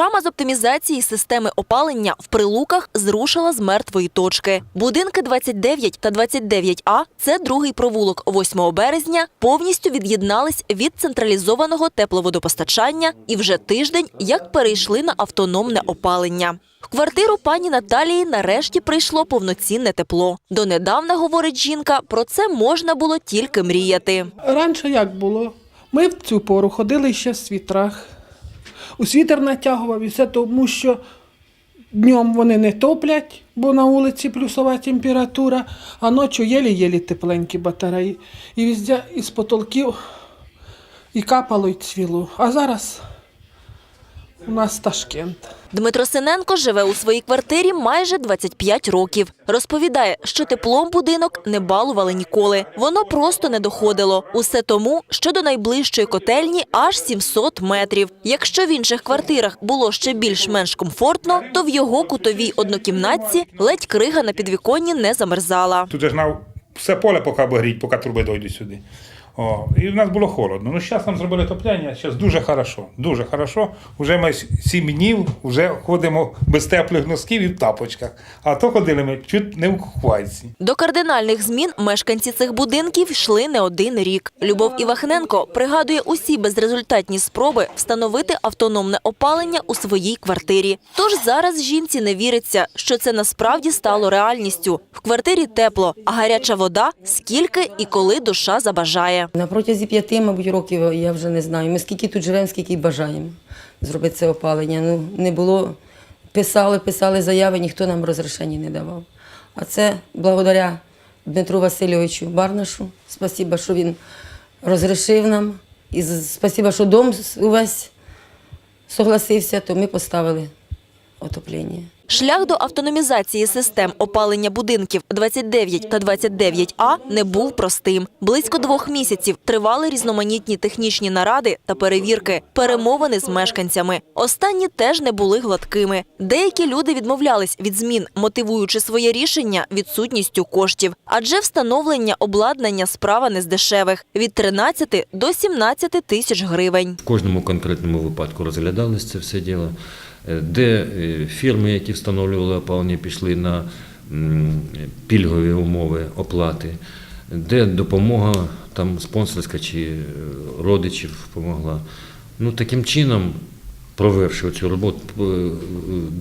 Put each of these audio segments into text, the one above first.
Програма з оптимізації системи опалення в прилуках зрушила з мертвої точки. Будинки 29 та 29А – це другий провулок 8 березня, повністю від'єднались від централізованого тепловодопостачання і вже тиждень як перейшли на автономне опалення. В квартиру пані Наталії нарешті прийшло повноцінне тепло. Донедавна, говорить жінка, про це можна було тільки мріяти. Раніше як було? Ми в цю пору ходили ще в світрах. У світер натягував і все тому, що днем вони не топлять, бо на вулиці плюсова температура, а ночі єлі-єлі тепленькі батареї. І везде із потолків і капало, і цвіло. А зараз у нас Ташкент. Дмитро Синенко живе у своїй квартирі майже 25 років. Розповідає, що теплом будинок не балували ніколи. Воно просто не доходило. Усе тому, що до найближчої котельні аж 700 метрів. Якщо в інших квартирах було ще більш-менш комфортно, то в його кутовій однокімнатці ледь крига на підвіконні не замерзала. Тут ж на все поле поки обогріть, поки труби дойдуть сюди. О, і в нас було холодно. Ну, зараз нам зробили топляння, зараз дуже хорошо. Дуже хорошо. Уже ми сім днів вже ходимо без теплих носків і в тапочках. А то ходили ми чуть не в кухвайці. До кардинальних змін мешканці цих будинків йшли не один рік. Любов Івахненко пригадує усі безрезультатні спроби встановити автономне опалення у своїй квартирі. Тож зараз жінці не віриться, що це насправді стало реальністю. В квартирі тепло, а гаряча вода скільки і коли душа забажає. На протязі п'яти, мабуть, років я вже не знаю. Ми скільки тут живемо, скільки бажаємо зробити це опалення. Ну, не було. Писали, писали заяви, ніхто нам розрішення не давав. А це благодаря Дмитру Васильовичу Барнашу. Спасіба, що він розрішив нам. І спасіба, що дом увесь согласився, то ми поставили отоплення. Шлях до автономізації систем опалення будинків 29 та 29А не був простим. Близько двох місяців тривали різноманітні технічні наради та перевірки, перемовини з мешканцями. Останні теж не були гладкими. Деякі люди відмовлялись від змін, мотивуючи своє рішення відсутністю коштів. Адже встановлення обладнання справа не з дешевих – від 13 до 17 тисяч гривень. В кожному конкретному випадку розглядалось це все діло, де е, фірми, які встановлювали опалення, пішли на пільгові умови оплати, де допомога там спонсорська чи е, родичів допомогла. Ну, таким чином, провівши цю роботу е, е,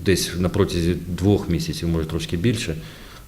десь на протязі двох місяців, може трошки більше,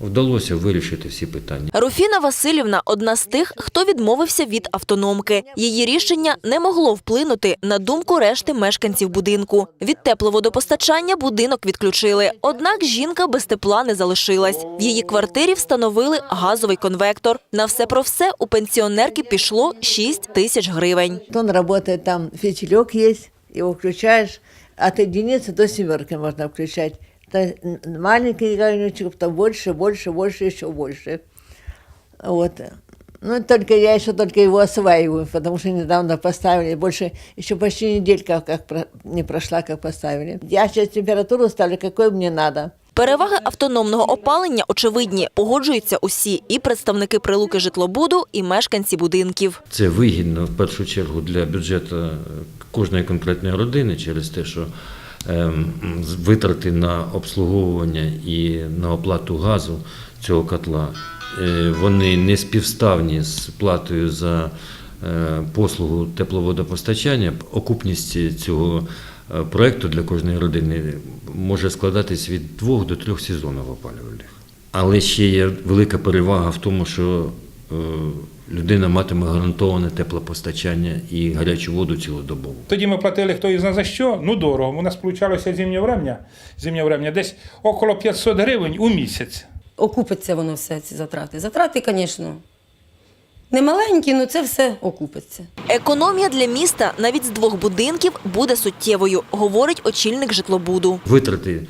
вдалося вирішити всі питання. Руфіна Васильівна одна з тих, хто відмовився від автономки. Її рішення не могло вплинути на думку решти мешканців будинку. Від тепловодопостачання будинок відключили. Однак жінка без тепла не залишилась. В її квартирі встановили газовий конвектор. На все про все у пенсіонерки пішло 6 тисяч гривень. Он работает там, фитилек есть, его включаешь, от единицы до семерки можно включать. То маленький огонечек, то больше, больше, больше, еще больше. Вот. Ну, только я еще только его осваиваю, потому что недавно поставили, больше еще почти неделька как про- не прошла, как поставили. Я сейчас температуру ставлю, какой мне надо. Переваги автономного опалення очевидні. Погоджуються усі – і представники прилуки житлобуду, і мешканці будинків. Це вигідно в першу чергу для бюджету кожної конкретної родини через те, що витрати на обслуговування і на оплату газу цього котла е, вони не співставні з платою за е, послугу тепловодопостачання. Окупність цього е, проекту для кожної родини може складатись від двох до трьох сезонів опалювальних. Але ще є велика перевага в тому, що людина матиме гарантоване теплопостачання і гарячу воду цілодобово. Тоді ми платили хто із нас за що? Ну дорого. У нас получалося зимнє врем'я, зимнє врем'я десь около 500 гривень у місяць. Окупиться воно все, ці затрати. Затрати, звісно, не маленькі, але це все окупиться. Економія для міста навіть з двох будинків буде суттєвою, говорить очільник житлобуду. Витрати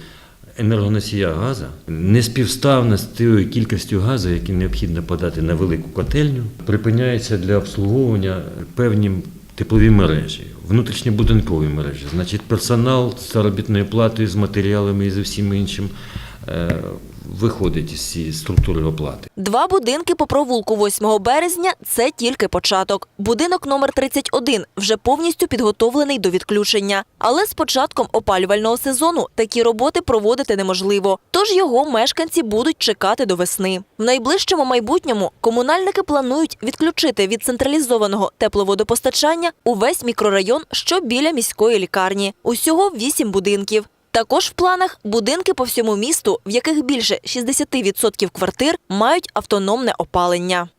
енергоносія газу не співставна з тією кількістю газу, який необхідно подати на велику котельню. Припиняється для обслуговування певні теплові мережі, внутрішньобудинкові мережі. Значить, персонал з заробітною платою, з матеріалами і з усім іншим е, виходить із цієї структури оплати. Два будинки по провулку 8 березня – це тільки початок. Будинок номер 31 вже повністю підготовлений до відключення. Але з початком опалювального сезону такі роботи проводити неможливо. Тож його мешканці будуть чекати до весни. В найближчому майбутньому комунальники планують відключити від централізованого тепловодопостачання увесь мікрорайон, що біля міської лікарні. Усього вісім будинків. Також в планах будинки по всьому місту, в яких більше 60% квартир мають автономне опалення.